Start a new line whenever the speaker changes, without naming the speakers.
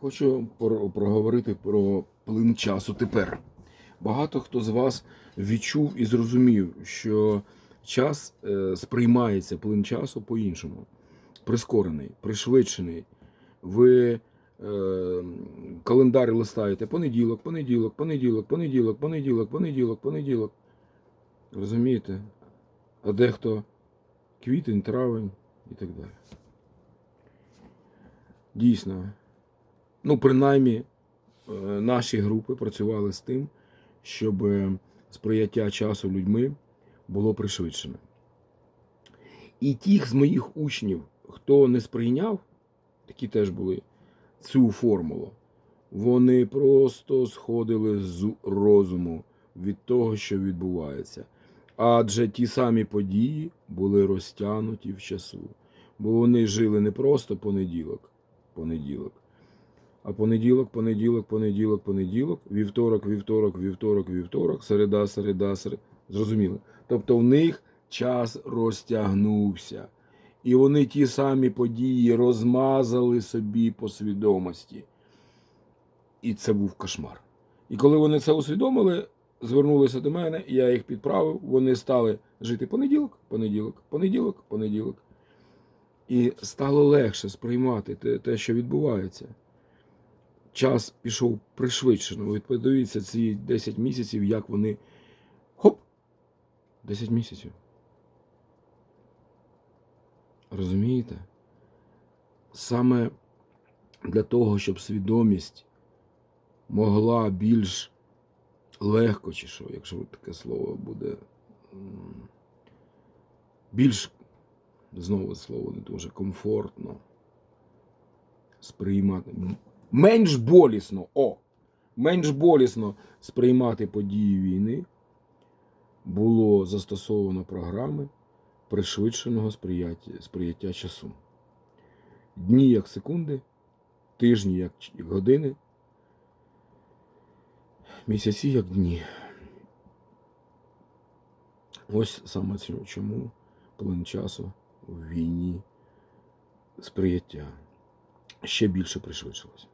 Хочу про- проговорити про плин часу тепер. Багато хто з вас відчув і зрозумів, що час е, сприймається плин часу по-іншому. Прискорений, пришвидшений. Ви е, календар листаєте понеділок, понеділок, понеділок, понеділок, понеділок, понеділок, понеділок. Розумієте? А дехто квітень, травень і так далі. Дійсно, ну, принаймні, е, наші групи працювали з тим, щоб е, сприяття часу людьми було пришвидшене. І тих з моїх учнів, хто не сприйняв, такі теж були цю формулу, вони просто сходили з розуму від того, що відбувається. Адже ті самі події були розтягнуті в часу, бо вони жили не просто понеділок, понеділок, а понеділок, понеділок, понеділок, понеділок, вівторок, вівторок, вівторок, вівторок, середа, середа, середа. Зрозуміло. Тобто в них час розтягнувся. І вони ті самі події розмазали собі по свідомості. І це був кошмар. І коли вони це усвідомили, звернулися до мене, я їх підправив, вони стали жити понеділок, понеділок, понеділок, понеділок. І стало легше сприймати те, що відбувається. Час пішов пришвидшено. Ви подивіться ці 10 місяців, як вони. Хоп! 10 місяців. Розумієте? Саме для того, щоб свідомість могла більш легко, чи що, якщо таке слово буде, більш, знову слово не дуже комфортно сприймати. Менш болісно, о! Менш болісно сприймати події війни було застосовано програми пришвидшеного сприяття, сприяття часу. Дні як секунди, тижні як години, місяці як дні. Ось саме чому плин часу в війні сприяття ще більше пришвидшилося.